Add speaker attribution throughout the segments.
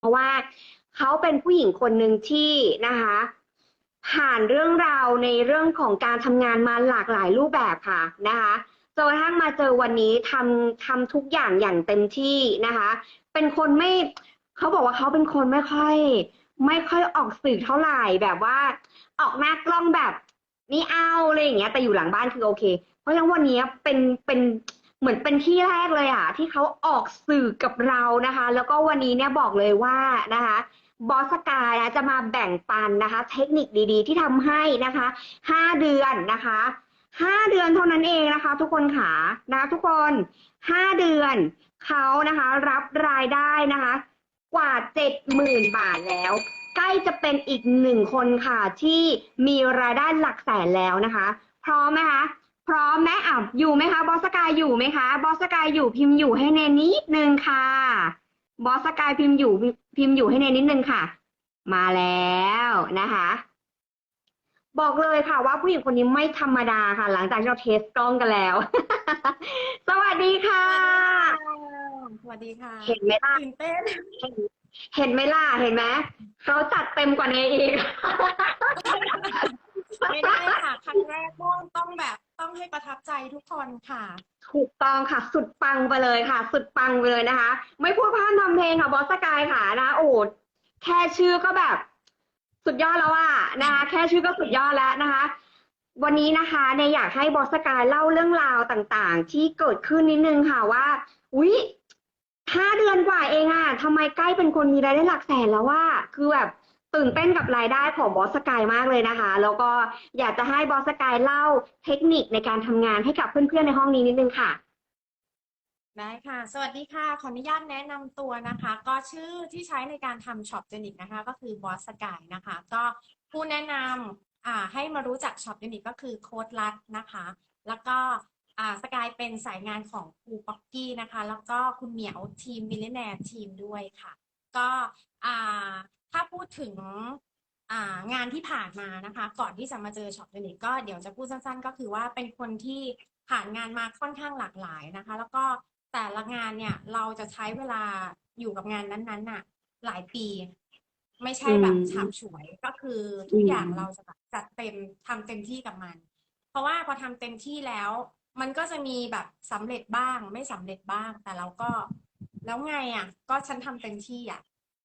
Speaker 1: เพราะว่าเขาเป็นผู้หญิงคนหนึ่งที่นะคะ ผ่านเรื่องราวในเรื่องของการทำงานมาหลากหลายรูปแบบค่ะนะคะจนกระทั่งมาเจอวันนี้ทำทำทุกอย่างอย่างเต็มที่นะคะ เป็นคนไม่เขาบอกว่าเขาเป็นคนไม่ค่อย ไม่ค่อยออกสื่อเท่าไหร่แบบว่า ออกหน้ากล้องแบบนี่เอาอะไรอย่างเงี้ยแต่อยู่หลังบ้านคือโอเค เพราะฉะนั้นวันนี้เป็นเป็น เหมือนเป็นที่แรกเลยอะ ที่เขาออกสื่อกับเรานะคะ แล้วก็วันนี้เนี่ยบอกเลยว่านะคะบอสกายนะจะมาแบ่งปันนะคะ เทคนิคดีๆ ที่ทำให้นะคะห้าเดือนนะคะห้าเดือนเท่านั้นเองนะคะ ทุกคนขานะทุกคนห้าเดือนเขานะคะ รับรายได้นะคะ กว่าเจ็ดหมื่นบาทแล้ว ใกล้จะเป็นอีกหนึ่งคนค่ะที่มีรายได้หลักแสนแล้วนะคะ พร้อมไหมคะ พร้อมไหมอะอยู่ไหมคะ บอสกายอยู่ไหมคะ บอสกายอยู่พิมพ์อยู่ให้เนนนิดนึงค่ะ บอสกายพิมพ์อยู่พิมพ์อยู่ให้เนนนิดนึงค่ะ มาแล้วนะคะ บอกเลยค่ะว่าผู้หญิงคนนี้ไม่ธรรมดาค่ะ หลังจากที่เราเทสกล้องกันแล้ว สวัสดีค่ะ
Speaker 2: สวัสดีค่ะ
Speaker 1: เห็นไหมล่ะ
Speaker 2: ตื่นเต้น
Speaker 1: เห็นไหมล่ะ เห็นไหมเขาจัดเต็มกว่าเนอีก
Speaker 2: ไม่ได้ค่ะครั้งแรกต้องต้องแบบต้องให้ประทับใจทุกคนค่ะ
Speaker 1: ถูกต้องค่ะ สุดปังไปเลยค่ะ สุดปังไปเลยนะคะ ไม่พูดพร่ำทำเพลงค่ะบอสสกายค่ะนะโอ้แค่ชื่อก็แบบ สุดยอดแล้วอะนะคะแค่ชื่อก็สุดยอดแล้วนะคะ วันนี้นะคะเนอยากให้บอสสกายเล่าเรื่องราวต่างๆ ที่เกิดขึ้นนิดนึงค่ะว่าอุ๊ยห้าเดือนกว่าเองอะทำไมใกล้เป็นคนมีรายได้หลักแสนแล้วว่า คือแบบ ตื่นเต้นกับรายได้ของบอสสกายมากเลยนะคะ แล้วก็อยากจะให้บอสสกายเล่าเทคนิคในการทำงานให้กับเพื่อนๆในห้องนี้นิดนึงค่ะ
Speaker 2: ได้ค่ะ สวัสดีค่ะ ขออนุญาตแนะนำตัวนะคะ ก็ชื่อที่ใช้ในการทำช็อปเจนิกนะคะ ก็คือบอสสกายนะคะ ก็ผู้แนะนำอ่าให้มารู้จักช็อปเจนิกก็คือโค้ดลัดนะคะ แล้วก็อ่าสกายเป็นสายงานของครูป๊อกกี้นะคะ แล้วก็คุณเหมียวทีมมิลเลนแนร์ทีมด้วยค่ะ ก็อ่า ถ้าพูดถึงงานที่ผ่านมานะคะ ก่อนที่จะมาเจอช็อปเจนิกก็เดี๋ยวจะพูดสั้นๆ ก็คือว่าเป็นคนที่ผ่านงานมาค่อนข้างหลากหลายนะคะ แล้วก็แต่ละงานเนี่ยเราจะใช้เวลาอยู่กับงานนั้นๆน่ะ หลายปี ไม่ใช่แบบฉาบฉวยก็คือทุก
Speaker 1: อ
Speaker 2: ย่างเราจะจัดเต็มทำเต็มที่กับมัน เพราะว่าพอทำเต็มที่แล้ว มันก็จะมีแบบสำเร็จบ้าง ไม่สำเร็จบ้าง แต่เราก็แล้วไงอะ ก็ฉันทำเต็มที่อะ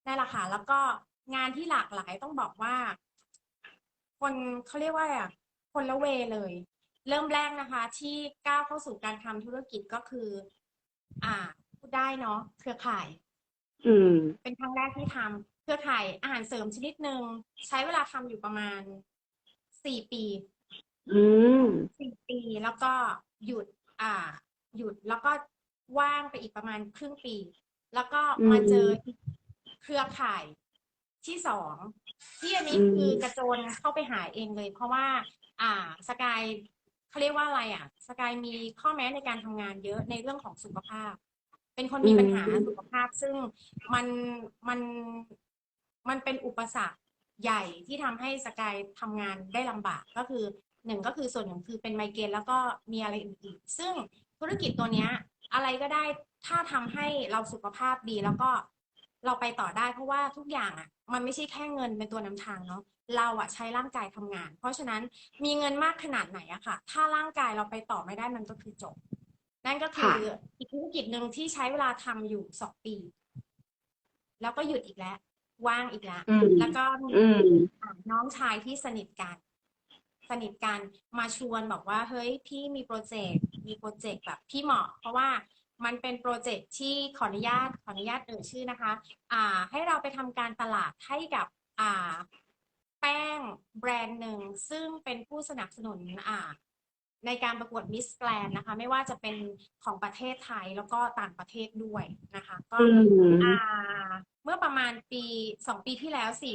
Speaker 2: นั่นแหละค่ะแล้วก็ งานที่หลากหลายต้องบอกว่า คนเขาเรียกว่าอะคนละเวเลย เริ่มแรกนะคะ ที่ก้าวเข้าสู่การทำธุรกิจก็คือ อ่าพูดได้เนาะเครือข่าย
Speaker 1: อืม
Speaker 2: เป็นครั้งแรกที่ทำเครือข่ายอาหารเสริมชนิดหนึ่งใช้เวลาทำอยู่ประมาณสี่ปี
Speaker 1: อืม
Speaker 2: สี่ปีแล้วก็หยุดอ่า หยุดแล้วก็ว่างไปอีกประมาณครึ่งปี แล้วก็มาเจอเครือข่าย ที่สองที่อันนี้
Speaker 1: อืม
Speaker 2: คือกระโจนเข้าไปหาเองเลย เพราะว่า อ่าสกายเขาเรียกว่าอะไรอะ สกายมีข้อแม้ในการทำงานเยอะในเรื่องของสุขภาพ เป็นคนมีปัญหาสุขภาพ ซึ่งมันมันมันเป็นอุปสรรคใหญ่ที่ทำให้สกายทำงานได้ลำบากก็คือหนึ่งก็คือส่วนหนึ่งคือเป็นไมเกรนแล้วก็มีอะไรอื่นๆซึ่งธุรกิจตัวเนี้ย อะไรก็ได้ถ้าทำให้เราสุขภาพดีแล้วก็ เราไปต่อได้เพราะว่าทุกอย่างอะ มันไม่ใช่แค่เงินเป็นตัวนำทางเนาะเราอะใช้ร่างกายทำงาน เพราะฉะนั้นมีเงินมากขนาดไหนอะค่ะ ถ้าร่างกายเราไปต่อไม่ได้มันก็คือจบ นั่นก็คือ
Speaker 1: ค่ะ
Speaker 2: อีกธุรกิจหนึ่งที่ใช้เวลาทำอยู่สองปี แล้วก็หยุดอีกแล้วว่างอีกแล้ว
Speaker 1: อืม
Speaker 2: แล้วก็มี
Speaker 1: อืม
Speaker 2: อ่าน้องชายที่สนิทกันสนิทกันมาชวนบอกว่าเฮ้ยพี่มีโปรเจกต์มีโปรเจกต์แบบพี่เหมาะ เพราะว่า มันเป็นโปรเจกต์ที่ขออนุญาตขออนุญาตเอ่ยชื่อนะคะ อ่า ให้เราไปทำการตลาดให้กับอ่าแป้งแบรนด์หนึ่ง ซึ่งเป็นผู้สนับสนุนอ่าในการประกวดมิสแกรนนะคะ ไม่ว่าจะเป็นของประเทศไทยแล้วก็ต่างประเทศด้วยนะคะ ก็
Speaker 1: อืม
Speaker 2: อ่าเมื่อประมาณปีสองปีที่แล้วสิ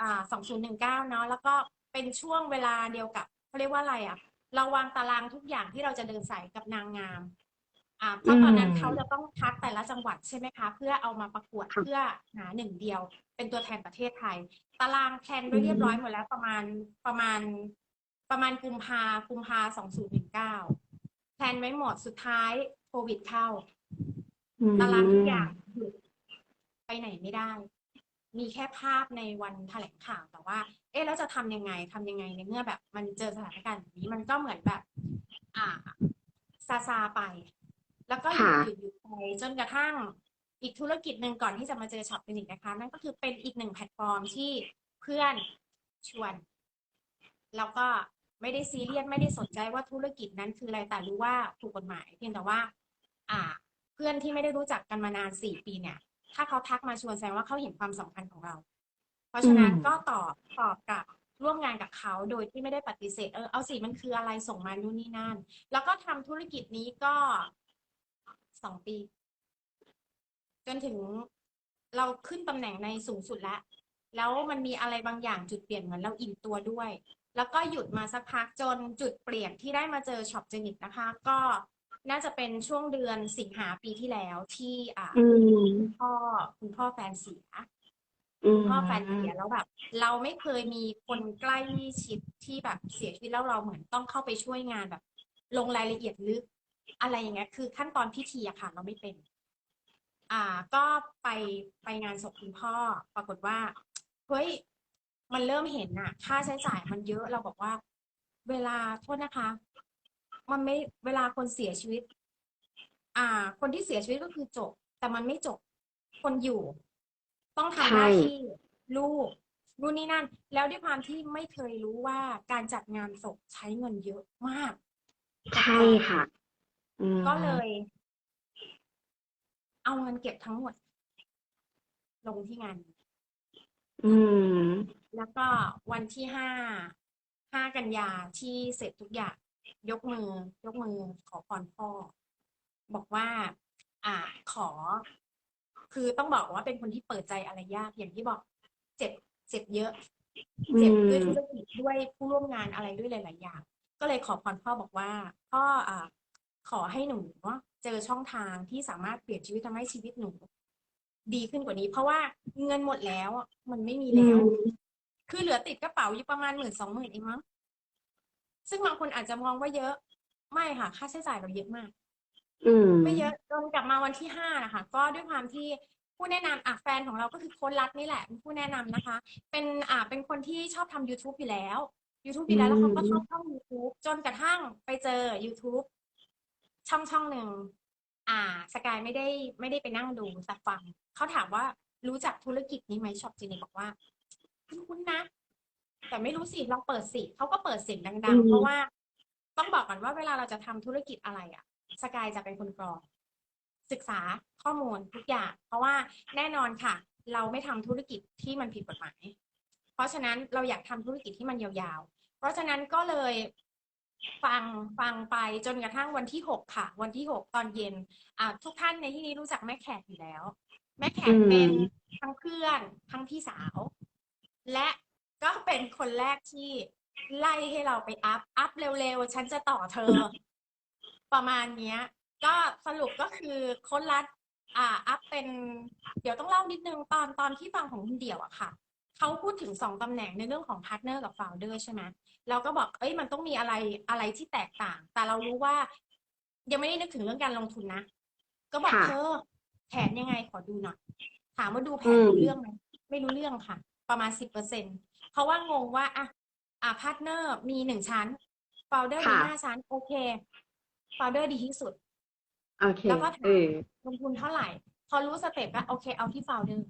Speaker 2: อ่าสองศูนย์หนึ่งเก้าเนาะแล้วก็เป็นช่วงเวลาเดียวกับเขาเรียกว่าอะไรอะเราวางตารางทุกอย่างที่เราจะเดินสายกับนางงามอ่า เพราะตอนนั้น
Speaker 1: อืม
Speaker 2: เขาจะต้องคัดแต่ละจังหวัดใช่ไหมคะ เพื่อเอามาประกวด
Speaker 1: ค่ะ
Speaker 2: เพื่อหาหนึ่งเดียว เป็นตัวแทนประเทศไทย ตารางแพลนไว้เรียบร้อยหมดแล้วประมาณประมาณประมาณกุมภากุมภาสองศูนย์หนึ่งเก้าแพลนไว้หมดสุดท้ายโควิดเข้า ตารางทุกอย่างหยุดไปไหนไม่ได้ มีแค่ภาพในวันแถลงข่าวแต่ว่า เอ๊ะแล้วจะทำยังไงทำยังไงในเมื่อแบบ มันเจอสถานการณ์แบบนี้มันก็เหมือนแบบ อ่าซาซาไป แล้วก็หยุด
Speaker 1: ค่ะ
Speaker 2: หยุดหยุดไปจนกระทั่งอีกธุรกิจหนึ่งก่อนที่จะมาเจอช็อปฟินิกนะคะ นั่นก็คือเป็นอีกหนึ่งแพลตฟอร์มที่เพื่อนชวน แล้วก็ไม่ได้ซีเรียสไม่ได้สนใจว่าธุรกิจนั้นคืออะไรแต่รู้ว่าถูกกฎหมายเพียงแต่ว่า อ่า เพื่อนที่ไม่ได้รู้จักกันมานานสี่ปีเนี่ย ถ้าเขาทักมาชวนแสดงว่าเขาเห็นความสำคัญของเรา เพราะฉะนั้น
Speaker 1: อืม
Speaker 2: ก็ตอบตอบกลับร่วมงานกับเขาโดยที่ไม่ได้ปฏิเสธเออเอาสิมันคืออะไรส่งมานู่นนี่นั่น แล้วก็ทำธุรกิจนี้ก็ สองปี จนถึงเราขึ้นตำแหน่งในสูงสุดแล้ว แล้วมันมีอะไรบางอย่างจุดเปลี่ยนเหมือนเราอิ่มตัวด้วย แล้วก็หยุดมาสักพักจนจุดเปลี่ยนที่ได้มาเจอช็อปเจนิกนะคะ ก็น่าจะเป็นช่วงเดือนสิงหาปีที่แล้วที่อ่า
Speaker 1: อืม
Speaker 2: คุณพ่อคุณพ่อแฟนเสีย
Speaker 1: อืม
Speaker 2: พ่อแฟนเสียแล้วแบบ เราไม่เคยมีคนใกล้ชิดที่แบบเสียชีวิตแล้วเราเหมือนต้องเข้าไปช่วยงานแบบ ลงรายละเอียดลึก อะไรอย่างเงี้ยคือขั้นตอนพิธีอะค่ะ เราไม่เป็น อ่า ก็ไปไปงานศพคุณพ่อ ปรากฏว่าเฮ้ยมันเริ่มเห็นอะค่าใช้จ่ายมันเยอะเราบอกว่า เวลาโทษนะคะ มันไม่เวลาคนเสียชีวิต อ่า คนที่เสียชีวิตก็คือจบ แต่มันไม่จบคนอยู่ ต้องทำหน้า
Speaker 1: ใช่
Speaker 2: ที่ลูกนู่นนี่นั่น แล้วด้วยความที่ไม่เคยรู้ว่าการจัดงานศพใช้เงินเยอะมาก
Speaker 1: ใช่ค่ะ อืม
Speaker 2: ก็เลย เอาเงินเก็บทั้งหมด ลงที่งาน
Speaker 1: อืม
Speaker 2: แล้วก็วันที่ห้าห้ากันยาที่เสร็จทุกอย่าง ยกมือ ยกมือขอพรพ่อ บอกว่า อ่าขอ คือต้องบอกว่าเป็นคนที่เปิดใจอะไรยากอย่างที่บอก เจ็บเจ็บเยอะ เจ็บด้วยธุรกิจด้วยผู้ร่วมงานอะไรด้วยหลาย ๆ อย่าง ก็เลยขอพรพ่อบอกว่า พ่ออ่า ขอให้หนูเจอช่องทางที่สามารถเปลี่ยนชีวิตทำให้ชีวิตหนู ดีขึ้นกว่านี้ เพราะว่าเงินหมดแล้วอะมันไม่มี
Speaker 1: อื
Speaker 2: แล้ว
Speaker 1: ม
Speaker 2: คือเหลือติดกระเป๋าอยู่ประมาณหมื่นสองหมื่นเองมั้งซึ่งบางคนอาจจะมองว่าเยอะ ไม่ค่ะ ค่าใช้จ่ายเราเยอะมาก
Speaker 1: อืม
Speaker 2: ไม่เยอะจนกลับมาวันที่ห้านะคะก็ด้วยความที่ผู้แนะนำอะแฟนของเราก็คือโค้ดรัดนี่แหละเป็นผู้แนะนำนะคะ เป็นอ่าเป็นคนที่ชอบทำ YouTube อยู่แล้ว YouTube อยู่แล้วแล้วเขาก็ชอบช่อง YouTube จนกระทั่งไปเจอ YouTube ช่องช่องหนึ่งอ่าสกายไม่ได้ไม่ได้ไปนั่งดูแต่ฟังเขาถามว่ารู้จักธุรกิจนี้ไหมช็อปจีนีบอกว่า คุ้นๆนะ แต่ไม่รู้สิลองเปิดสิเขาก็เปิดเสียงดัง ๆ เพราะว่าต้องบอกก่อนว่าเวลาเราจะทำธุรกิจอะไรอะสกายจะเป็นคนกรองศึกษาข้อมูลทุกอย่าง เพราะว่าแน่นอนค่ะ เราไม่ทำธุรกิจที่มันผิดกฎหมาย เพราะฉะนั้นเราอยากทำธุรกิจที่มันยาวๆ เพราะฉะนั้นก็เลย ฟังฟังไปจนกระทั่งวันที่หกค่ะ วันที่หกตอนเย็น อ่า ทุกท่านในที่นี้รู้จักแม่แขกอยู่แล้ว แม่แขกเป็น
Speaker 1: อืม
Speaker 2: ทั้งเพื่อนทั้งพี่สาว และก็เป็นคนแรกที่ไล่ให้เราไปอัพ อัพเร็วๆ ฉันจะต่อเธอ ประมาณเนี้ย ก็สรุปก็คือโค้ดรัด อ่า อัพเป็น เดี๋ยวต้องเล่านิดนึงตอนตอนที่ฟังของคุณเดี่ยวอะค่ะ เขาพูดถึงสองตำแหน่งในเรื่องของพาร์ทเนอร์กับ f าวเดอร์ใช่ไหมเราก็บอกเอ้ยมันต้องมีอะไรอะไรที่แตกต่าง แต่เรารู้ว่า ยังไม่ได้นึกถึงเรื่องการลงทุนนะ ก็บอก
Speaker 1: ค่ะ
Speaker 2: เธอแผนยังไงขอดูหน่อยถามว่าดูแผ
Speaker 1: อื
Speaker 2: น
Speaker 1: ม
Speaker 2: รู้เรื่องไหมไม่รู้เรื่องค่ะ ประมาณสิบเปอร์เซ็นเพราะว่างงว่าอะอะพาร์ทเนอร์มีหนึ่งชั้น f าวเดอร์มี
Speaker 1: ค่ะ
Speaker 2: ห้าชั้น โอเค f าวเดอร์ดีที่สุด
Speaker 1: โอเค
Speaker 2: แล้วก็ถาม
Speaker 1: เออ
Speaker 2: ลงทุนเท่าไหร่ พอรู้สเต็ปก็โอเคเอาที่ f าวเดอร์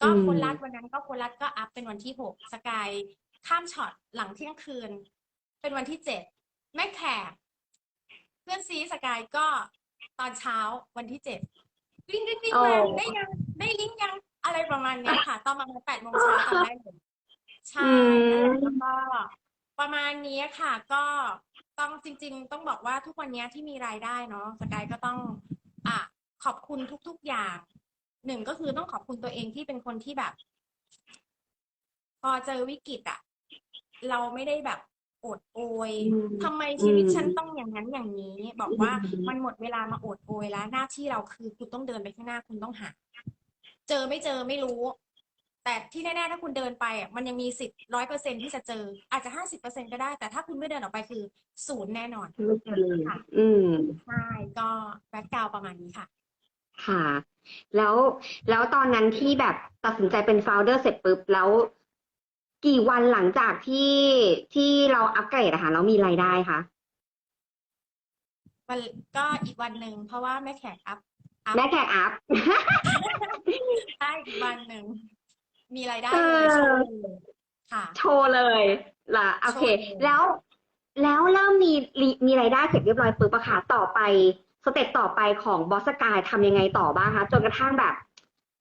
Speaker 2: ก็
Speaker 1: อืม
Speaker 2: คนรัดวันนั้นก็คนรัดก็อัพเป็นวันที่หกสกายข้ามช็อตหลังเที่ยงคืน เป็นวันที่เจ็ดแม่แขกเพื่อนซีสกายก็ตอนเช้าวันที่เจ็ดลิงก์ลิงก์ลิงก์มา
Speaker 1: โอ้
Speaker 2: ได้ยังได้ลิงก์ยังอะไรประมาณเนี้ยค่ะ ตอนประมาณแปดโมงเช้าตอนได้เลยใช่
Speaker 1: อืม
Speaker 2: นั่นแหละแล้วก็ประมาณนี้ค่ะ ก็ต้องจริง ๆ ต้องบอกว่าทุกวันนี้ที่มีรายได้เนาะสกายก็ต้องอะขอบคุณทุก ๆอย่าง หนึ่งก็คือต้องขอบคุณตัวเองที่เป็นคนที่แบบ พอเจอวิกฤตอะเราไม่ได้แบบโอดโอย
Speaker 1: อืม
Speaker 2: ทำไมชีวิต
Speaker 1: อืม
Speaker 2: ฉันต้องอย่างนั้นอย่างนี้ บอกว่า
Speaker 1: อืม
Speaker 2: มันหมดเวลามาโอดโอยแล้ว หน้าที่เราคือคุณต้องเดินไปข้างหน้าคุณต้องหา เจอไม่เจอไม่รู้ แต่ที่แน่ๆถ้าคุณเดินไปอะมันยังมีสิทธิ์ร้อยเปอร์เซ็นที่จะเจอ อาจจะห้าสิบเปอร์เซ็นก็ได้ แต่ถ้าคุณไม่เดินออกไปคือศูนย์แน่นอน
Speaker 1: ไม่เจอเลย
Speaker 2: ค่ะ
Speaker 1: อืม
Speaker 2: ใช่ก็แบ็กกราวประมาณนี้ค่ะ
Speaker 1: ค่ะ แล้วแล้วตอนนั้นที่แบบตัดสินใจเป็นโฟลเดอร์เสร็จปุ๊บแล้ว กี่วันหลังจากที่ที่เราอัปเกรดอะค่ะแล้วมีรายได้คะ
Speaker 2: วันก็อีกวันหนึ่งเพราะว่าแม่แขกอัพอัพ
Speaker 1: แม่แขกอัพ
Speaker 2: ได้อีกวันหนึ่งมีรายได้
Speaker 1: เอ
Speaker 2: เล
Speaker 1: อ
Speaker 2: ยโชว์เลยค่ะ
Speaker 1: โชว์เลยล่ะโอเค
Speaker 2: โชว์เลย
Speaker 1: แล้วแล้วเริ่มมีรีมีรายได้เสร็จเรียบร้อยปุ๊บอะค่ะต่อไป สเต็ปต่อไปของบอสกายทำยังไงต่อบ้างคะจนกระทั่งแบบ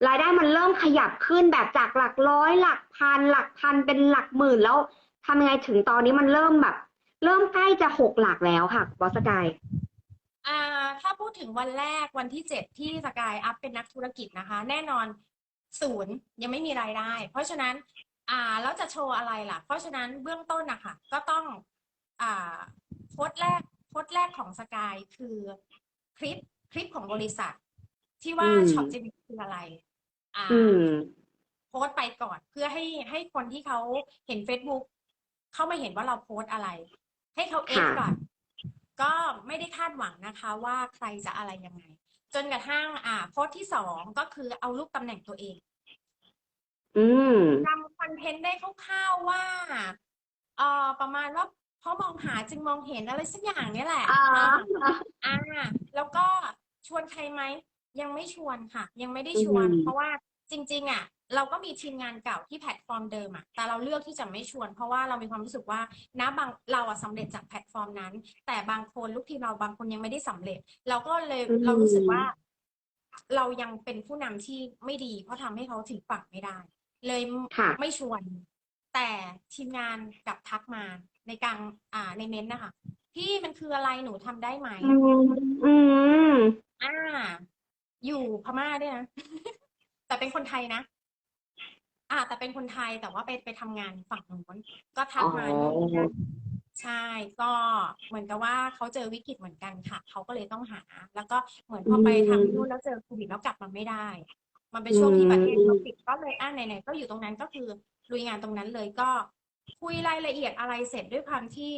Speaker 1: รายได้มันเริ่มขยับขึ้นแบบจากหลักร้อยหลักพัน หลักพันเป็นหลักหมื่นแล้วทำยังไงถึงตอนนี้มันเริ่มแบบ เริ่มใกล้จะหกหลักแล้วค่ะบอสกาย
Speaker 2: อ่าถ้าพูดถึงวันแรกวันที่เจ็ดที่สกายอัพเป็นนักธุรกิจนะคะ แน่นอนศูนย์ยังไม่มีรายได้ เพราะฉะนั้นอ่าแล้วจะโชว์อะไรล่ะ เพราะฉะนั้นเบื้องต้นนะคะก็ต้องอ่าโพสแรกโพสแรกของสกายคือ คลิปคลิปของบริษัท ที่ว่า
Speaker 1: อืม
Speaker 2: ช็อปจิมคืออะไร อ่า
Speaker 1: อืม
Speaker 2: โพสต์ไปก่อนเพื่อให้ให้คนที่เขาเห็น Facebook เข้ามาเห็นว่าเราโพสต์อะไร ให้เขาเอ็ก
Speaker 1: ค่ะ
Speaker 2: ก่อน ก็ไม่ได้คาดหวังนะคะ ว่าใครจะอะไรยังไง จนกระทั่ง อ่า โพสต์ที่สองก็คือเอารูปตำแหน่งตัวเอง
Speaker 1: อืม
Speaker 2: ทำคอนเทนต์ได้คร่าวๆว่าเอ่อประมาณว่าเพราะมองหาจึงมองเห็นอะไรสักอย่างเนี้ยแหละ
Speaker 1: อ่า
Speaker 2: อ่าอ่า แล้วก็ชวนใครไหมยังไม่ชวนค่ะ ยังไม่ได้ชวน
Speaker 1: อืม
Speaker 2: เพราะว่าจริง ๆ อะ เราก็มีทีมงานเก่าที่แพลตฟอร์มเดิมอะแต่เราเลือกที่จะไม่ชวน เพราะว่าเรามีความรู้สึกว่านะบางเราอะสำเร็จจากแพลตฟอร์มนั้น แต่บางคนลูกทีมเราบางคนยังไม่ได้สำเร็จ เราก็เลย
Speaker 1: อืม
Speaker 2: เรารู้สึกว่า เรายังเป็นผู้นำที่ไม่ดี เพราะทำให้เขาถึงฝั่งไม่ได้ เลย
Speaker 1: ค่ะ
Speaker 2: ไม่ชวน แต่ทีมงานกลับทักมาในกลางอ่าในเม้นต์นะคะ พี่มันคืออะไรหนูทำได้ไหม
Speaker 1: อืมอืม
Speaker 2: อ่า อยู่พม่าด้วยนะ แต่เป็นคนไทยนะ อ่า แต่เป็นคนไทยแต่ว่าไปไปทำงานฝั่งนู้นก็ทักมา
Speaker 1: อ๋อ
Speaker 2: นู่นนี่นั่นใช่ก็เหมือนกับว่าเขาเจอวิกฤตเหมือนกันค่ะ เขาก็เลยต้องหา แล้วก็เหมือนพอไปทำนู่นแล้วเจอโควิดแล้วกลับมาไม่ได้ มันเป็นช่วงที่ประเทศเขาปิดก็เลยอ่าไหนๆก็อยู่ตรงนั้นก็คือลุยงานตรงนั้นเลยก็คุยรายละเอียดอะไรเสร็จด้วยความที่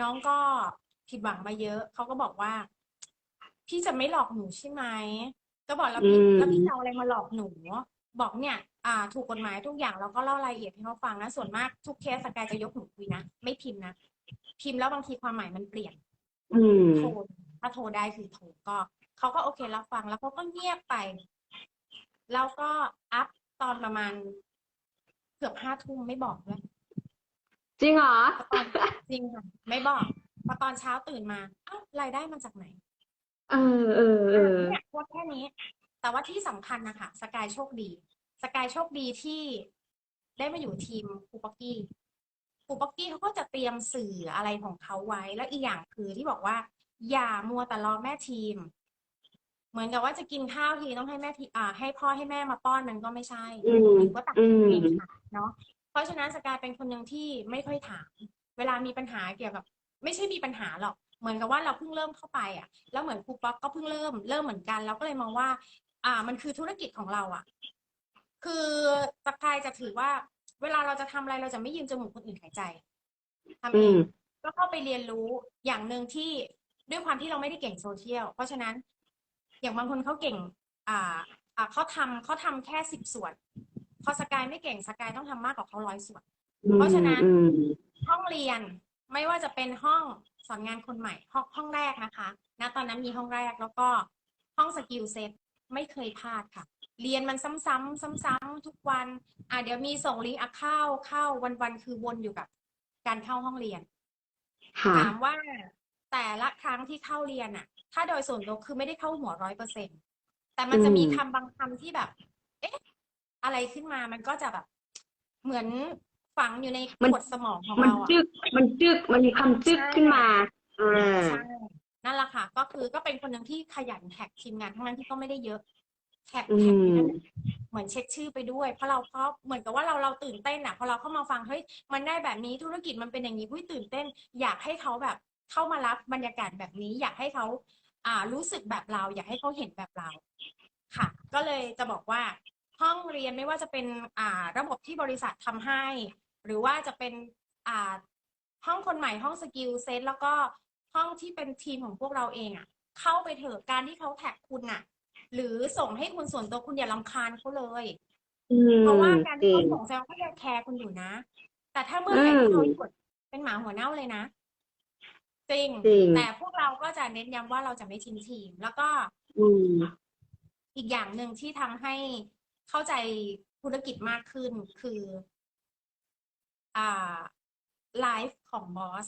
Speaker 2: น้องก็ผิดหวังมาเยอะ เขาก็บอกว่า พี่จะไม่หลอกหนูใช่ไหม ก็บอกแล้วพี่
Speaker 1: อืม
Speaker 2: แล้วพี่จะเอาอะไรมาหลอกหนู บอกเนี่ย อ่า ถูกกฎหมายทุกอย่างแล้วก็เล่ารายละเอียดให้เขาฟังนะ ส่วนมากทุกเคสสกายจะยกหนูคุยนะ ไม่พิมพ์นะ พิมพ์แล้วบางทีความหมายมันเปลี่ยน
Speaker 1: อืม
Speaker 2: โทรถ้าโทรได้คือโทรก็เขาก็โอเครับฟังแล้วเขาก็เงียบไป แล้วก็อัพตอนประมาณเกือบห้าทุ่มไม่บอกเลย
Speaker 1: จริงเหรอ
Speaker 2: พอตอนจริงค่ะไม่บอกพอตอนเช้าตื่นมาเอ้ารายได้มาจากไหน
Speaker 1: เออเออเออ
Speaker 2: เนี่ยโพสต์แค่นี้ แต่ว่าที่สำคัญนะคะสกายโชคดี สกายโชคดีที่ได้มาอยู่ทีมครูป๊อกกี้ครูป๊อกกี้เขาก็จะเตรียมสื่ออะไรของเขาไว้ แล้วอีกอย่างคือที่บอกว่า อย่ามัวแต่รอแม่ทีม เหมือนกับว่าจะกินข้าวทีต้องให้แม่ทีอ่า ให้พ่อให้แม่มาป้อนมันก็ไม่ใช่
Speaker 1: อืม
Speaker 2: หรือว่าตัก
Speaker 1: อืม
Speaker 2: เองค่ะเนาะ เพราะฉะนั้นสกายเป็นคนหนึ่งที่ไม่ค่อยถาม เวลามีปัญหาเกี่ยวกับ ไม่ใช่มีปัญหาหรอก เหมือนกับว่าเราเพิ่งเริ่มเข้าไปอะ แล้วเหมือนครูป๊อกก็เพิ่งเริ่มเริ่มเหมือนกัน เราก็เลยมองว่า อ่า มันคือธุรกิจของเราอะ คือสกายจะถือว่า เวลาเราจะทำอะไรเราจะไม่ยืมจมูกคนอื่นหายใจทำ
Speaker 1: อื
Speaker 2: เอง
Speaker 1: ม
Speaker 2: ก็เข้าไปเรียนรู้อย่างหนึ่งที่ด้วยความที่เราไม่ได้เก่งโซเชียล เพราะฉะนั้น อย่างบางคนเขาเก่ง อ่าอ่าเขาทำเขาทำแค่สิบส่วน พอสกายไม่เก่งสกายต้องทำมากกว่าเขาร้อยส่วน เพราะฉะนั้น
Speaker 1: อืม
Speaker 2: ห้องเรียนไม่ว่าจะเป็นห้องสอนงานคนใหม่ห้องห้องแรกนะคะณตอนนั้นมีห้องแรกแล้วก็ห้องสกิลเซ็ตไม่เคยพลาดค่ะ เรียนมันซ้ำๆซ้ำๆทุกวันอะเดี๋ยวมีส่งลิงก์อะเข้าเข้าวันๆคือวนอยู่กับ การเข้าห้องเรียน
Speaker 1: ค่ะ
Speaker 2: ถามว่าแต่ละครั้งที่เข้าเรียนอะ ถ้าโดยส่วนตัวคือไม่ได้เข้าหัวร้อยเปอร์เซ็นแต่มันจะมี
Speaker 1: อืม
Speaker 2: คำบางคำที่แบบ เอ๊ะ อะไรขึ้นมามันก็จะแบบเหมือนฝังอยู่ใน
Speaker 1: มัน
Speaker 2: ขวดสมองของ
Speaker 1: มัน
Speaker 2: เราอะ
Speaker 1: จึกมันจึกมันมีคำจึก
Speaker 2: ใช่
Speaker 1: ขึ้นมาอ่า
Speaker 2: ใช่นั่นแหละค่ะ ก็คือก็เป็นคนหนึ่งที่ขยันแท็กทีมงานทั้งนั้นที่ก็ไม่ได้เยอะแท็ก
Speaker 1: อื
Speaker 2: แท็ก
Speaker 1: ม
Speaker 2: นั่นแหละเหมือนเช็คชื่อไปด้วย เพราะเราเพราะเหมือนกับว่าเราเราตื่นเต้นอะพอเราเข้ามาฟังเฮ้ยมันได้แบบนี้ธุรกิจมันเป็นอย่างนี้หุ้ยตื่นเต้น อยากให้เขาแบบเข้ามารับบรรยากาศแบบนี้ อยากให้เขาอ่ารู้สึกแบบเรา อยากให้เขาเห็นแบบเรา ค่ะ ก็เลยจะบอกว่า ห้องเรียนไม่ว่าจะเป็นอ่าระบบที่บริษัททำให้ หรือว่าจะเป็นอ่าห้องคนใหม่ห้องสกิลเซตแล้วก็ห้องที่เป็นทีมของพวกเราเองอะ่ะเข้าไปเถอะการที่เขาแท็กคุณน่ะหรือส่งให้คุณส่วนตัวคุณอย่ารำคาญเขาเลย
Speaker 1: อืม
Speaker 2: เพราะว่าการ
Speaker 1: จริ
Speaker 2: ที่
Speaker 1: ง
Speaker 2: เขาส่งแซวเขาจะแคร์คุณอยู่นะ แต่ถ้าเมื่อไหร่ที่เขาหยุดเป็นหมาหัวเน่าเลยนะจริง
Speaker 1: จริง
Speaker 2: แต่พวกเราก็จะเน้นย้ำว่าเราจะไม่ทิ้งทีม แล้วก็
Speaker 1: อืม
Speaker 2: อีกอย่างหนึ่งที่ทำให้ เข้าใจธุรกิจมากขึ้นคืออ่าไลฟ์ของบอส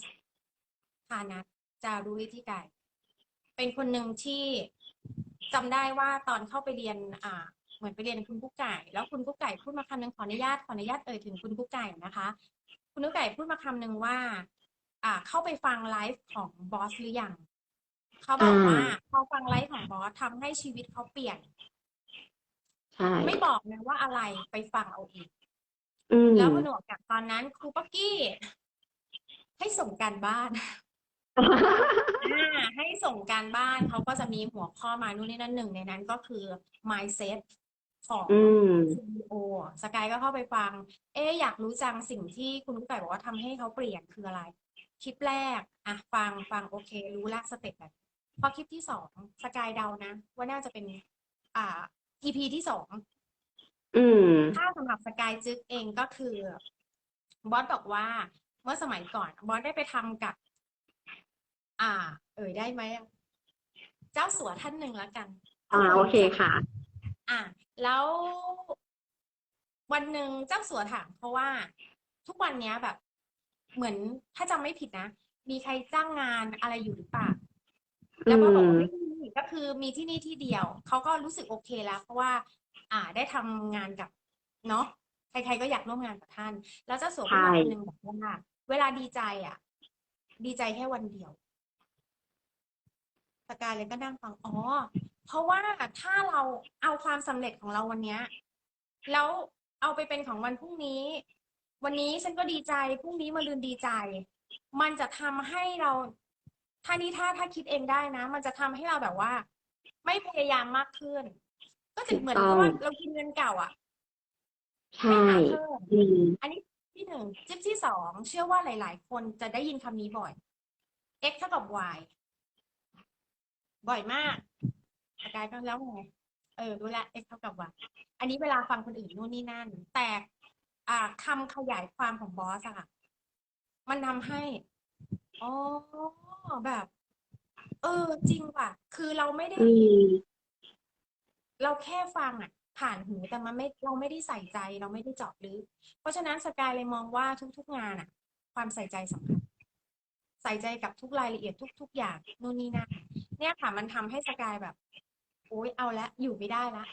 Speaker 2: ฐานะจารุวิธีไก่เป็นคนหนึ่งที่จำได้ว่าตอนเข้าไปเรียนอ่าเหมือนไปเรียนคุณกุ๊กไก่ แล้วคุณกุ๊กไก่พูดมาคำหนึ่งขออนุญาตขออนุญาตเอ่ยถึงคุณกุ๊กไก่นะคะ คุณกุ๊กไก่พูดมาคำหนึ่งว่า อ่า เข้าไปฟังไลฟ์ของบอสหรือยังเขาบอกว่า
Speaker 1: อ่า
Speaker 2: เขาฟังไลฟ์ของบอสทำให้ชีวิตเขาเปลี่ยน
Speaker 1: ใช่
Speaker 2: ไม่บอกนะว่าอะไรไปฟังเอาเอง
Speaker 1: อืม
Speaker 2: แล้วผนวกกับตอนนั้นครูปักกี้ ให้ส่งการบ้าน อ่าให้ส่งการบ้านเขาก็จะมีหัวข้อมานู่นนี่นั่นหนึ่งในนั้นก็คือ mindset ของ
Speaker 1: อืม
Speaker 2: CEO สกายก็เข้าไปฟัง เอ๊ะอยากรู้จังสิ่งที่คุณกุ๊กไก่บอกว่าทำให้เขาเปลี่ยนคืออะไร คลิปแรก อะ ฟังฟังโอเค รู้ละสเต็ปแบบพอคลิปที่สองสกายเดานะ ว่าน่าจะเป็น อ่า EP ที่สอง
Speaker 1: อืม
Speaker 2: ถ้าสำหรับสกายจึกเองก็คือบอสบอกว่า เมื่อสมัยก่อน บอสได้ไปทำกับ อ่า เอ่ยได้ไหมอะเจ้าสัวท่านหนึ่งแล้วกัน
Speaker 1: อ่า โอเคค่ะ
Speaker 2: อะแล้ว วันหนึ่งเจ้าสัวถามเพราะว่า ทุกวันเนี้ยแบบ เหมือนถ้าจำไม่ผิดนะ มีใครจ้างงานอะไรอยู่หรือเปล่า แล้วบอสบอกว่าไม่มี ก็คือมีที่นี่ที่เดียว เขาก็รู้สึกโอเคแล้ว เพราะว่า อ่าได้ทำงานกับเนาะใครๆก็อยากร่วมงานกับท่าน แล้วเจ้าสัวพูดมา
Speaker 1: ใช่
Speaker 2: คนหนึ่งบอกว่าเวลาดีใจอะ ดีใจแค่วันเดียวสกายเลยก็นั่งฟังอ๋อ เพราะว่าถ้าเราเอาความสำเร็จของเราวันเนี้ยแล้วเอาไปเป็นของวันพรุ่งนี้ วันนี้ฉันก็ดีใจพรุ่งนี้มาลืนดีใจ มันจะทำให้เรา ถ้านี่ถ้าถ้าคิดเองได้นะ มันจะทำให้เราแบบว่า ไม่พยายามมากขึ้น ก็จะเหมือนกับว่าเรากินเงินเก่าอะ
Speaker 1: ใช่
Speaker 2: ไม่หาเพิ่ม
Speaker 1: อืม
Speaker 2: อันนี้ที่หนึ่งจิ๊บที่สองเชื่อว่าหลาย ๆ คนจะได้ยินคำนี้บ่อย x เท่ากับ y บ่อยมากสกายก็แล้วไงเออรู้ละ x เท่ากับ y อันนี้เวลาฟังคนอื่นนู่นนี่นั่น แต่อ่าคำขยายความของบอสอะค่ะ มันทำให้อ๋อ แบบ เออ จริงว่ะ คือเราไม่ได้
Speaker 1: อืม
Speaker 2: เราแค่ฟังอะ ผ่านหูแต่มันไม่เราไม่ได้ใส่ใจเราไม่ได้เจาะลึก เพราะฉะนั้นสกายเลยมองว่าทุก ๆ งานอะ ความใส่ใจสำคัญ ใส่ใจกับทุกรายละเอียดทุก ๆ อย่างนู่นนี่นั่นเนี่ยค่ะมันทำให้สกายแบบ โอ๊ยเอาละอยู่ไม่ได้ละ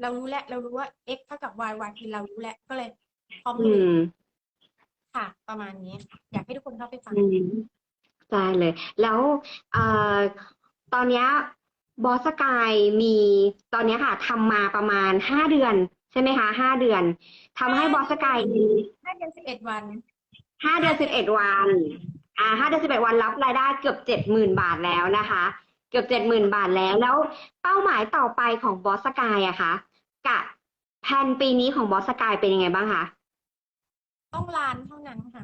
Speaker 2: เรารู้แล้วเรารู้ว่า x เท่ากับ y y คือเรารู้แล้วก็เลยพร้อม
Speaker 1: อื
Speaker 2: เลย
Speaker 1: ม
Speaker 2: ค่ะ ประมาณนี้ อยากให้ทุกคนเข้าไปฟัง
Speaker 1: อืม ได้เลย แล้วเอ่อตอนเนี้ยบอสกายมีตอนเนี้ยค่ะทำมาประมาณห้าเดือน ใช่ไหมคะห้าเดือนทำให้บอสกายมี
Speaker 2: ห้าเดือนสิบเอ็ดวัน
Speaker 1: ห้าเดือนสิบเอ็ดวัน อ่าห้าเดือนสิบเอ็ดวันรับรายได้เกือบเจ็ดหมื่นบาทแล้วนะคะ เกือบเจ็ดหมื่นบาทแล้ว แล้วเป้าหมายต่อไปของบอสกายอะคะกับแผนปีนี้ของบอสกายเป็นยังไงบ้างคะ
Speaker 2: ต้องล้านเท่านั้นค่ะ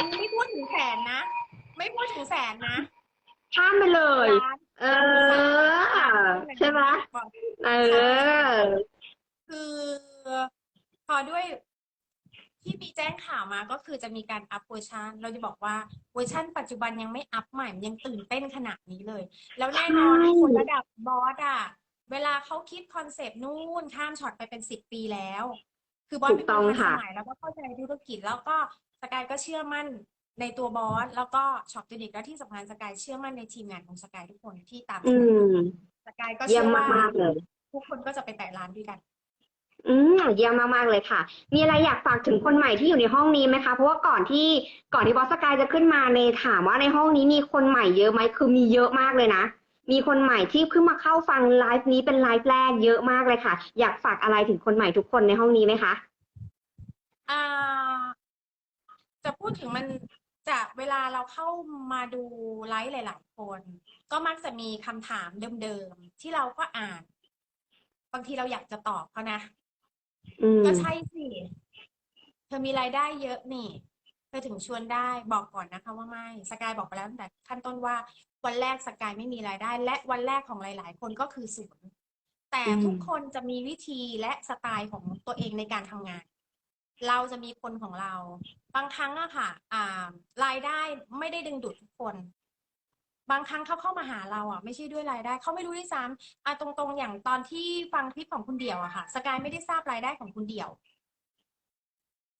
Speaker 2: อันนี้ไม่พูดถึงแสนนะ ไม่พูดถึงแสนนะ
Speaker 1: ข้ามไปเลย
Speaker 2: ล้าน
Speaker 1: เออ ใช่ไหม
Speaker 2: บอก
Speaker 1: เออ
Speaker 2: คือ พอด้วยที่มีแจ้งข่าวมาก็คือจะมีการอัพเวอร์ชันเราจะบอกว่าเวอร์ชันปัจจุบันยังไม่อัพใหม่ยังตื่นเต้นขนาดนี้เลย แล้วแน่นอน
Speaker 1: ใช่
Speaker 2: คนระดับบอสอะเวลาเขาคิดคอนเซปต์นู่นข้ามช็อตไปเป็นสิบปีแล้ว คือบอส
Speaker 1: ถู
Speaker 2: เป็น
Speaker 1: ก
Speaker 2: ค
Speaker 1: ต้อง
Speaker 2: นทันส
Speaker 1: ค่ะ
Speaker 2: มัยแล้วก็เข้าใจธุรกิจแล้วก็ สกายก็เชื่อมั่นในตัวบอส แล้วก็ช็อปตูนิกและที่สำคัญสกายเชื่อมั่นในทีมงานของสกายทุกคนที่ตาม
Speaker 1: อืม
Speaker 2: สกายก็
Speaker 1: เยี่ย
Speaker 2: เชื่
Speaker 1: ม
Speaker 2: อว่ามา
Speaker 1: กๆเลย
Speaker 2: ทุกคนก็จะไปแตะร้านด้วยกัน
Speaker 1: อืมเยี่ยมมากๆเลยค่ะ มีอะไรอยากฝากถึงคนใหม่ที่อยู่ในห้องนี้ไหมคะ เพราะว่าก่อนที่ก่อนที่บอสสกายจะขึ้นมาในถามว่าในห้องนี้มีคนใหม่เยอะไหมคือมีเยอะมากเลยนะ มีคนใหม่ที่เพิ่งมาเข้าฟังไลฟ์นี้เป็นไลฟ์แรกเยอะมากเลยค่ะ อยากฝากอะไรถึงคนใหม่ทุกคนในห้องนี้ไหมคะ
Speaker 2: อ่า จะพูดถึงมันจะเวลาเราเข้ามาดูไลฟ์หลาย ๆ คน ก็มักจะมีคำถามเดิม ๆ ที่เราก็อ่าน บางทีเราอยากจะตอบเขานะ
Speaker 1: อืม
Speaker 2: ก็ใช่สิ เธอมีรายได้เยอะนี่ เธอถึงชวนได้บอกก่อนนะคะว่าไม่สกายบอกไปแล้วตั้งแต่ขั้นต้นว่า วันแรกสกายไม่มีรายได้ และวันแรกของหลาย ๆ คนก็คือศูนย์แต่
Speaker 1: อืม
Speaker 2: ทุกคนจะมีวิธีและสไตล์ของตัวเองในการทำงาน เราจะมีคนของเรา บางครั้งอะค่ะ อ่ารายได้ไม่ได้ดึงดูดทุกคน บางครั้งเขาเข้ามาหาเราอะไม่ใช่ด้วยรายได้เขาไม่รู้ด้วยซ้ำอะตรงๆอย่างตอนที่ฟังคลิปของคุณเดี่ยวอะค่ะ สกายไม่ได้ทราบรายได้ของคุณเดี่ยว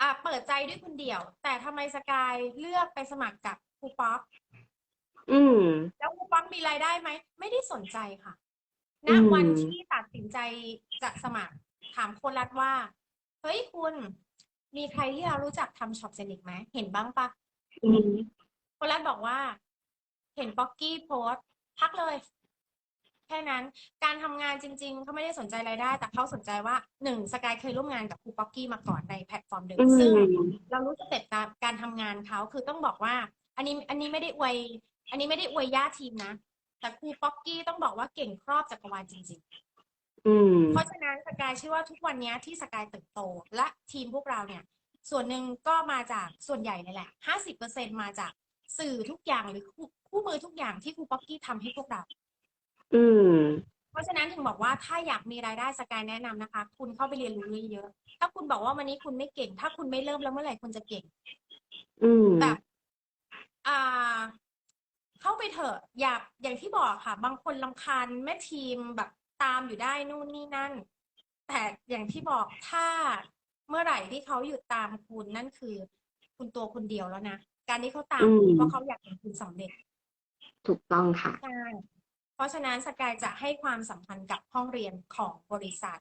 Speaker 2: อะเปิดใจด้วยคุณเดี่ยว แต่ทำไมสกายเลือกไปสมัครกับครูป๊อก
Speaker 1: อืม
Speaker 2: แล้วครูป๊อกมีรายได้ไหมไม่ได้สนใจค่ะณ
Speaker 1: อืม
Speaker 2: วันที่ตัดสินใจจะสมัคร ถามโคนรัดว่า เฮ้ยคุณ มีใครที่เรารู้จักทำช็อปเซนิกไหมเห็นบ้างปะ
Speaker 1: อืม
Speaker 2: โคนรัดบอกว่า เห็นป๊อกกี้โพสต์พักเลย แค่นั้น การทำงานจริง ๆเขาไม่ได้สนใจรายได้ แต่เขาสนใจว่าหนึ่งสกายเคยร่วมงานกับครูป๊อกกี้มาก่อนในแพลตฟอร์มเดิม
Speaker 1: อื
Speaker 2: ซึ่ง
Speaker 1: ม
Speaker 2: เรารู้สเต็ปการการทำงานเขาคือต้องบอกว่า อันนี้อันนี้ไม่ได้อวย อันนี้ไม่ได้อวยย่าทีมนะแต่ครูป๊อกกี้ต้องบอกว่าเก่งครอบจักรวาลจริง
Speaker 1: อืม
Speaker 2: ๆเพราะฉะนั้นสกายเชื่อว่าทุกวันนี้ที่สกายเติบโต และทีมพวกเราเนี่ย ส่วนหนึ่งก็มาจากส่วนใหญ่เลยแหละห้าสิบเปอร์เซ็นมาจากสื่อทุกอย่างหรือคู่คู่มือทุกอย่างที่ครูป๊อกกี้ทำให้พวกเรา
Speaker 1: อืม
Speaker 2: เพราะฉะนั้นถึงบอกว่าถ้าอยากมีรายได้สกายแนะนำนะคะ คุณเข้าไปเรียนรู้เยอะๆถ้าคุณบอกว่าวันนี้คุณไม่เก่ง ถ้าคุณไม่เริ่มแล้วเมื่อไหร่คุณจะเก่ง
Speaker 1: อืม
Speaker 2: แบบ อ่า เข้าไปเถอะ อยากอย่างที่บอกค่ะ บางคนรำคาญแม่ทีมแบบ ตามอยู่ได้นู่นนี่นั่น แต่อย่างที่บอกถ้าเมื่อไหร่ที่เขาหยุดตามคุณนั่นคือ คุณตัวคนเดียวแล้วนะ การที่เขาตามคุณ
Speaker 1: อืม
Speaker 2: เพราะเขาอยากเห็นคุณสำเร็จ
Speaker 1: ถูกต้องค่ะ
Speaker 2: ใช่เพราะฉะนั้นสกายจะให้ความสำคัญกับห้องเรียนของบริษัท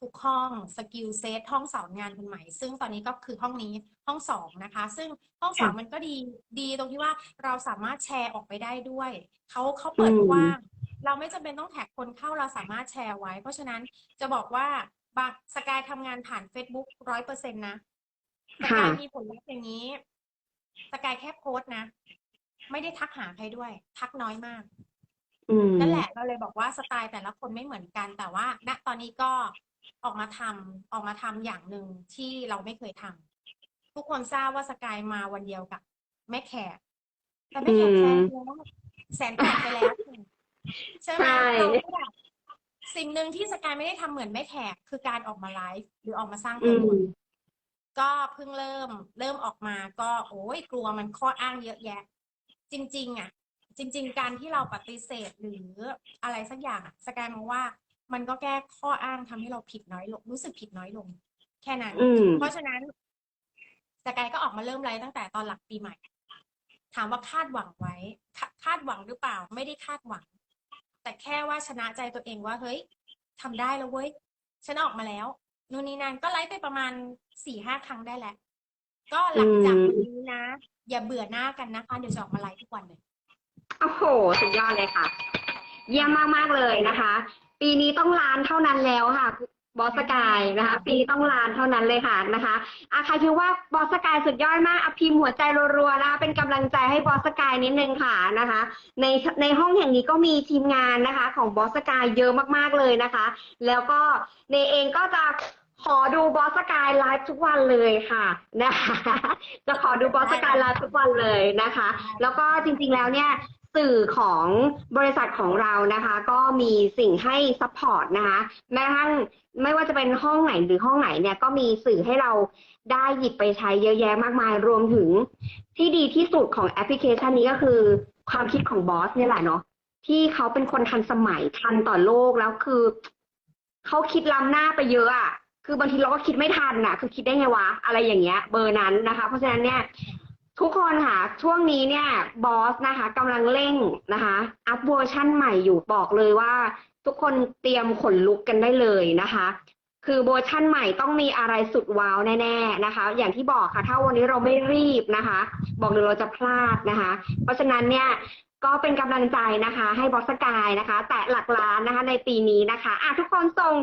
Speaker 2: ทุกห้องสกิลเซตห้องสอนงานคนใหม่ ซึ่งตอนนี้ก็คือห้องนี้ห้องสองนะคะ ซึ่งห้องสอง
Speaker 1: ค่ะ
Speaker 2: มันก็ดีดีตรงที่ว่าเราสามารถแชร์ออกไปได้ด้วย เขาเขาเปิด
Speaker 1: อืม
Speaker 2: กว้าง เราไม่จำเป็นต้องแท็กคนเข้าเราสามารถแชร์ไว้ เพราะฉะนั้นจะบอกว่าบางสกายทำงานผ่าน Facebook ร้อยเปอร์เซ็นต์นะส
Speaker 1: ค่ะ
Speaker 2: กายมีผลลัพธ์อย่างนี้ สกายแค่โพสต์นะ ไม่ได้ทักหาใครด้วย ทักน้อยมาก
Speaker 1: อืม
Speaker 2: นั่นแหละเราเลยบอกว่าสไตล์แต่ละคนไม่เหมือนกัน แต่ว่า ณตอนนี้ก็ออกมาทำออกมาทำอย่างหนึ่งที่เราไม่เคยทำทุกคนทราบว่าสกายมาวันเดียวกับ แม่แขกแต่แม่แขกแซงไปแล้วแสนแปดไปแล้ว ใช่ไหม
Speaker 1: ใช่
Speaker 2: เราก็แบบสิ่งหนึ่งที่สกายไม่ได้ทำเหมือนแม่แขกคือการออกมาไลฟ์หรือออกมาสร้างตั
Speaker 1: อื
Speaker 2: วต
Speaker 1: ม
Speaker 2: นก็เพิ่งเริ่ม เริ่มออกมาก็โอ้ยกลัวมันข้ออ้างเยอะแยะ จริง ๆ อะ จริง ๆ การที่เราปฏิเสธหรืออะไรสักอย่างอะสกายมองว่า มันก็แก้ข้ออ้างทำให้เราผิดน้อยลง รู้สึกผิดน้อยลง แค่นั้น
Speaker 1: อืม
Speaker 2: เพราะฉะนั้นสกายก็ออกมาเริ่มไลฟ์ตั้งแต่ตอนหลังปีใหม่ ถามว่าคาดหวังไว้คาคาดหวังหรือเปล่า ไม่ได้คาดหวัง แต่แค่ว่าชนะใจตัวเองว่าเฮ้ยทำได้แล้วเว้ยฉันออกมาแล้วนู่นนี่นั่นก็ไลฟ์ไปประมาณสี่ห้าครั้งได้แหละ ก็หลังจากวันนี้นะ อย่าเบื่อหน้ากันนะคะ เดี๋ยวจะออกมาไลฟ์ทุกวันเลย
Speaker 1: โอ้โห สุดยอดเลยค่ะ เยี่ยมมาก ๆ เลยนะคะ ปีนี้ต้องล้านเท่านั้นแล้วค่ะ บอสกายนะคะปีต้องลานเท่านั้นเลยค่ะนะคะอาใครคิดว่าบอสกายสุดยอดมากอะพิมพ์หัวใจรัวๆนะคะเป็นกำลังใจให้บอสกายนิดนึงค่ะนะคะ ในในห้องแห่งนี้ก็มีทีมงานนะคะ ของบอสกายเยอะมากๆเลยนะคะ แล้วก็เนเองก็จะขอดูบอสกายไลฟ์ทุกวันเลยค่ะนะคะจะขอดูบอสกายไลฟ์ทุกวันเลยนะคะ แล้วก็จริงๆแล้วเนี่ย สื่อของบริษัทของเรานะคะ ก็มีสิ่งให้ซัพพอร์ตนะคะแม้กระทั่งไม่ว่าจะเป็นห้องไหนหรือห้องไหนเนี่ยก็มีสื่อให้เราได้หยิบไปใช้เยอะแยะมากมายรวมถึง ที่ดีที่สุดของแอปพลิเคชันนี้ก็คือความคิดของบอสเนี่ยแหละเนาะที่เขาเป็นคนทันสมัยทันต่อโลกแล้วคือเขาคิดล้ำหน้าไปเยอะอะคือบางทีเราก็คิดไม่ทันอะคือคิดได้ไงวะ อะไรอย่างเงี้ย เบอร์นั้นนะคะ เพราะฉะนั้นเนี่ย ทุกคนค่ะ ช่วงนี้เนี่ยบอสนะคะกำลังเร่งนะคะ อัพเวอร์ชั่นใหม่อยู่บอกเลยว่า ทุกคนเตรียมขนลุกกันได้เลยนะคะ คือเวอร์ชั่นใหม่ต้องมีอะไรสุดว้าวแน่ๆนะคะ อย่างที่บอกค่ะถ้าวันนี้เราไม่รีบนะคะ บอกเลยเราจะพลาดนะคะ เพราะฉะนั้นเนี่ยก็เป็นกำลังใจนะคะ ให้บอสกายนะคะ แตะหลักล้านนะคะ ในปีนี้นะคะอะทุกคนส่ง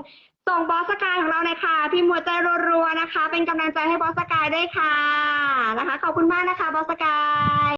Speaker 1: ส่งบอสกายของเราเลยค่ะพิมพ์หัวใจรัวๆนะคะ เป็นกำลังใจให้บอสกายด้วยค่ะนะคะ ขอบคุณมากนะคะบอสกาย